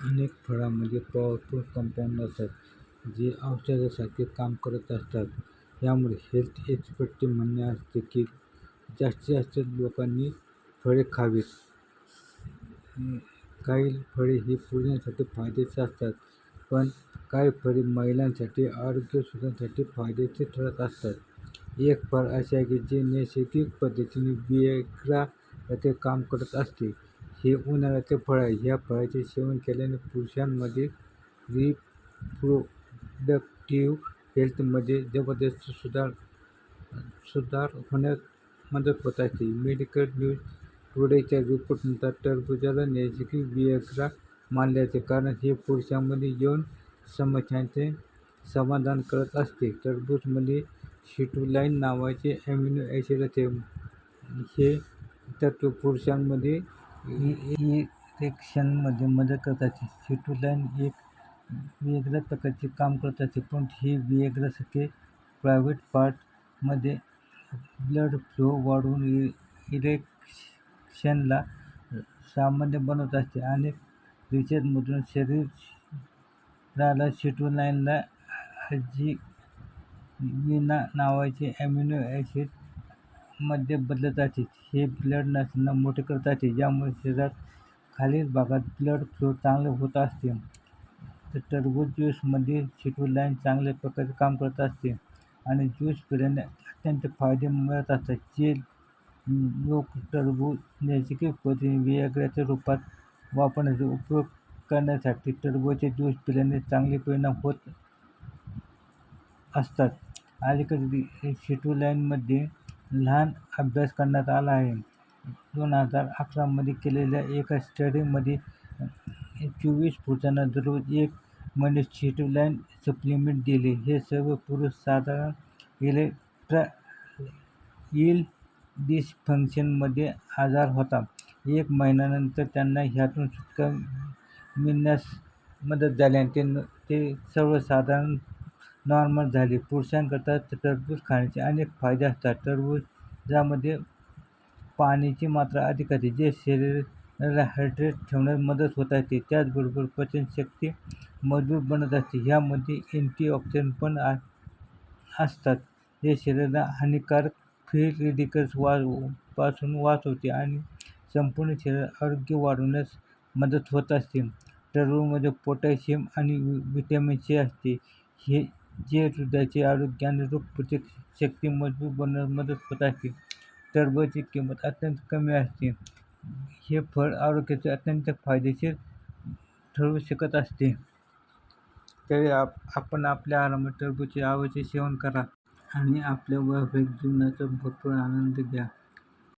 अनेक फळांमध्ये powerful compound असतात जे औषधासारखे काम करत असतात. यामुळे हेल्थ एक्सपर्टचे म्हणणे असते की जास्तीत जास्त लोकांनी फळे खावीत. काही फळे ही पुरुषांसाठी फायद्याची असतात पण काही फळे महिलांसाठी आरोग्य सुधारण्यासाठी फायद्याचे ठरत असतात. एक फळ असे आहे की जे नैसर्गिक पद्धतीने विएग्रा येथे काम करत असते. हे उन्हाळ्याचे फळ आहे. ह्या फळाचे सेवन केल्याने पुरुषांमध्ये रिप्रोडक्टिव्ह हेल्थमध्ये जबरदस्त सुधार सुधार होण्यास मदत होत असते. मेडिकल न्यूज टुडेच्या रिपोर्टनुसार टरबूजाला नैसर्गिक विएग्रा मानले जाते कारण हे पुरुषांमध्ये यौन समस्यांचे समाधान करत असते. टरबूजमध्ये शिटुलाईन नावाचे ॲमिनो ॲसिड असते हे तत्व पुरुषांमध्ये इरेक्शनमध्ये मदत करतात. असते एक वेगळ्या प्रकारचे काम करत असते पण हे वेगळ्यासारखे प्रायव्हेट पार्टमध्ये ब्लड फ्लो वाढवून इरेक्शनला सामान्य बनवत असते. अनेक रिसर्चमधून शरीराला सिट्रुलाइनला विना नावाचे ॲमिनो ॲसिड मध्ये बदलत जाते हे ब्लड नसताना मोठे करत जाते ज्यामुळे शरीरात खालील भागात ब्लड फ्लो चांगले होत असते. तर टरबूज ज्यूसमध्ये लाईन चांगल्या प्रकारे काम करत असते आणि ज्यूस पिल्याने अत्यंत फायदे मिळत असतात. जे लोक टरबूज नैसर्गिक पद्धतीने वेगळ्याच्या रूपात वापरण्याचा उपयोग करण्यासाठी टरबूजचे ज्यूस पिल्याने चांगले परिणाम होत असतात. अलीकडे सिट्रुलाइनमध्ये लहान अभ्यास करण्यात आला आहे. दोन हजार अकरामध्ये केलेल्या एका स्टडीमध्ये चोवीस पुरुषांना दररोज एक म्हणजे महिने सप्लिमेंट दिले. हे सर्व पुरुष साधारण इरेक्टाईल डिसफंक्शनमध्ये आजार होता. एक महिन्यानंतर त्यांना ह्यातून सुटका मिळण्यास मदत झाली आणि ते सर्वसाधारण नॉर्मल झाले. पुरुषांकरता टरबूज खाण्याचे अनेक फायदे असतात. टरबूजामध्ये पाण्याची मात्रा अधिक असते जे शरीराला हायड्रेट ठेवण्यास मदत होत असते. त्याचबरोबर पचनशक्ती मजबूत बनत असते. ह्यामध्ये अँटीऑक्सिडंट पण असतात. जे शरीराला हानिकारक फ्री रेडिकल्स वा पासून वाचवते आणि संपूर्ण शरीर आरोग्य वाढवण्यास मदत होत असते. टरबूजमध्ये पोटॅशियम आणि व्हिटॅमिन सी असते. हे जे हृदयाचे आरोग्य आणि रोगप्रतिक शक्ती मजबूत बनवण्यास मदत होत असते टरबूजाची किंमत अत्यंत कमी असते. हे फळ आरोग्याचे अत्यंत फायदेशीर ठरू शकत असते. तरी आप आपण आपल्या आरामात टरबूजचे आवडीचे सेवन करा आणि आपल्या वैवाहिक जीवनाचा भरपूर आनंद घ्या.